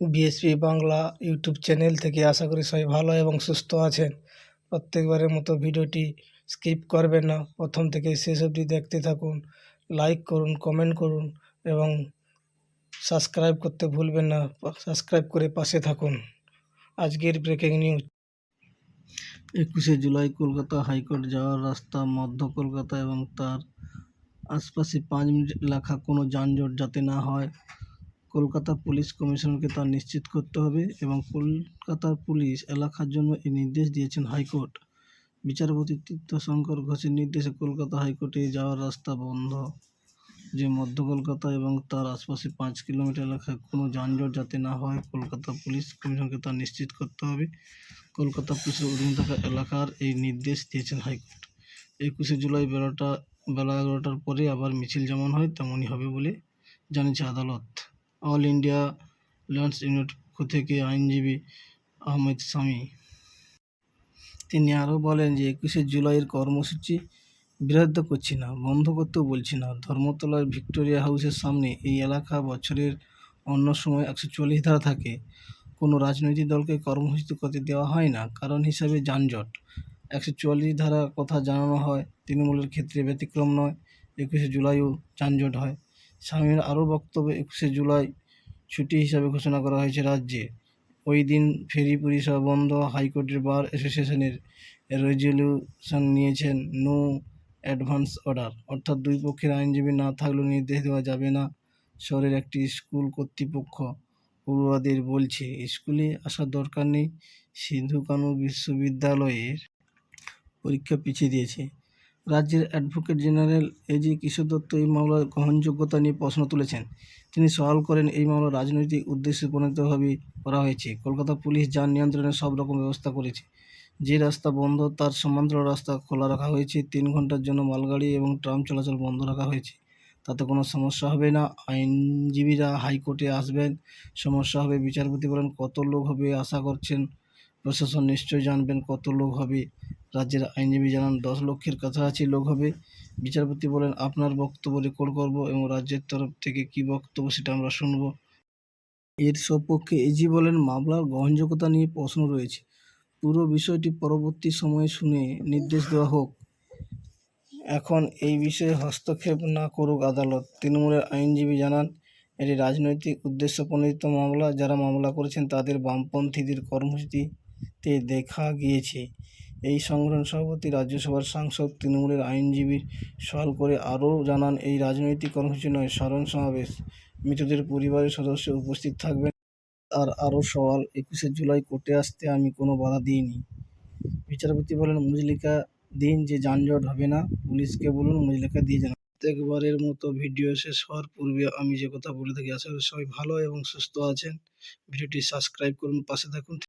BSP Bangla YouTube channel থেকে আশা করি সবাই ভালো এবং সুস্থ আছেন। প্রত্যেকবারের মতো ভিডিওটি স্কিপ করবেন না। প্রথম থেকে শেষ অবধি দেখতে থাকুন, লাইক করুন, কমেন্ট করুন এবং সাবস্ক্রাইব করতে ভুলবেন না। সাবস্ক্রাইব করে পাশে থাকুন। আজকের ব্রেকিং নিউজ। একুশে জুলাই কলকাতা হাইকোর্ট যাওয়ার রাস্তা, মধ্য কলকাতা এবং তার আশপাশে পাঁচ মিনিট এলাকা কোনো যানজট যাতে না হয় কলকাতা পুলিশ কমিশনারকে তা নিশ্চিত করতে হবে এবং কলকাতার পুলিশ এলাকার জন্য এই নির্দেশ দিয়েছেন হাইকোর্ট। বিচারপতি তীর্থশঙ্কর ঘোষের নির্দেশে কলকাতা হাইকোর্টে যাওয়ার রাস্তা বন্ধ। যে মধ্য কলকাতা এবং তার আশপাশে পাঁচ কিলোমিটার এলাকায় কোনো যানজট যাতে না হয়, কলকাতা পুলিশ কমিশনকে তা নিশ্চিত করতে হবে। কলকাতা পুলিশের অধীন থাকা এলাকার এই নির্দেশ দিয়েছেন হাইকোর্ট। একুশে জুলাই বেলাটা, বেলা এগারোটার পরে আবার মিছিল যেমন হয়, তেমনই হবে বলে জানিয়েছে আদালত। অল ইন্ডিয়া ল্যান্ডস ইউনিট থেকে আইনজীবী আহমেদ সামি। তিনি আরও বলেন যে, একুশে জুলাইয়ের কর্মসূচি বিরোধিতা করছি না, বন্ধ করতেও বলছি না। ধর্মতলার ভিক্টোরিয়া হাউসের সামনে এই এলাকা বছরের অন্য সময় একশো চল্লিশ ধারা থাকে। কোনো রাজনৈতিক দলকে কর্মসূচি করতে দেওয়া হয় না, কারণ হিসাবে যানজট। একশো চুয়াল্লিশ ধারা কথা জানানো হয়, তৃণমূলের ক্ষেত্রে ব্যতিক্রম নয়, একুশে জুলাইও যানজট হয়। স্বামীর আরও বক্তব্য একুশে জুলাই ছুটি হিসাবে ঘোষণা করা হয়েছে রাজ্যে। ওই দিন ফেরি পরিষেবা বন্ধ, হাইকোর্টের বার অ্যাসোসিয়েশনের রেজলিউশন নিয়েছেন নো অ্যাডভান্স অর্ডার। অর্থাৎ দুই পক্ষের আইনজীবী না থাকলেও নির্দেশ দেওয়া যাবে না, শহরের একটি স্কুল কর্তৃপক্ষ পড়ুয়াদের বলছে। স্কুলে আসার দরকার নেই, সিন্ধু কানু বিশ্ববিদ্যালয়ের পরীক্ষা পিছিয়ে দিয়েছে। রাজ্যের advocate general AG Kishore Dutta এই মামলার গ্রহণযোগ্যতা নিয়ে প্রশ্ন তুলেছেন। তিনি সওয়াল করেন, এই মামলা রাজনৈতিক উদ্দেশ্যে প্রণীতভাবে করা হয়েছে। কলকাতা পুলিশ যান নিয়ন্ত্রণের সব রকম ব্যবস্থা করেছে। যে রাস্তা বন্ধ, তার সমান্তরাল রাস্তা খোলা রাখা হয়েছে। তিন ঘণ্টার জন্য মালগাড়ি এবং ট্রাম চলাচল বন্ধ রাখা হয়েছে। তাতে কোনো সমস্যা হবে না। আইনজীবীরা হাইকোর্টে আসবেন। সমস্যা হবে বিচারপতি বলেন, কত লোক হবে আশা করছেন প্রশাসন নিশ্চয়ই জানবেন কত লোক হবে। রাজ্যের আইনজীবী জানান, দশ লক্ষের কাছাকাছি লোক হবে। বিচারপতি বলেন, আপনার বক্তব্য রেকর্ড করব এবং রাজ্যের তরফ থেকে কী বক্তব্য সেটা আমরা শুনব। এর সপক্ষে এজি বলেন, মামলার গ্রহণযোগ্যতা নিয়ে প্রশ্ন রয়েছে। পুরো বিষয়টি পরবর্তী সময়ে শুনে নির্দেশ দেওয়া হোক। এখন এই বিষয়ে হস্তক্ষেপ না করুক আদালত। তৃণমূলের আইনজীবী জানান, এটি রাজনৈতিক উদ্দেশ্য প্রণোদিত মামলা। যারা মামলা করেছেন তাদের বামপন্থীদের কর্মসূচিতে দেখা গিয়েছে। এই সংগঠন সভাপতি রাজ্যসভার সাংসদ তৃণমূলের আইনজীবীর সওয়াল করে আরও জানান, এই রাজনৈতিক কর্মসূচি নয়, স্মরণ সমাবেশ। মৃতদের পরিবারের সদস্য উপস্থিত থাকবেন। আর আরও সওয়াল, একুশে জুলাই কোর্টে আসতে আমি কোনো বাধা দিইনি। বিচারপতি বলেন, মুজলিকা দিন যে যানজট হবে না, পুলিশকে বলুন, মুজলিকা দিয়ে জানান। প্রত্যেকবারের মতো ভিডিও শেষ হওয়ার পূর্বে আমি যে কথা বলে থাকি, আশা সবাই ভালো এবং সুস্থ আছেন। ভিডিওটি সাবস্ক্রাইব করুন, পাশে থাকুন।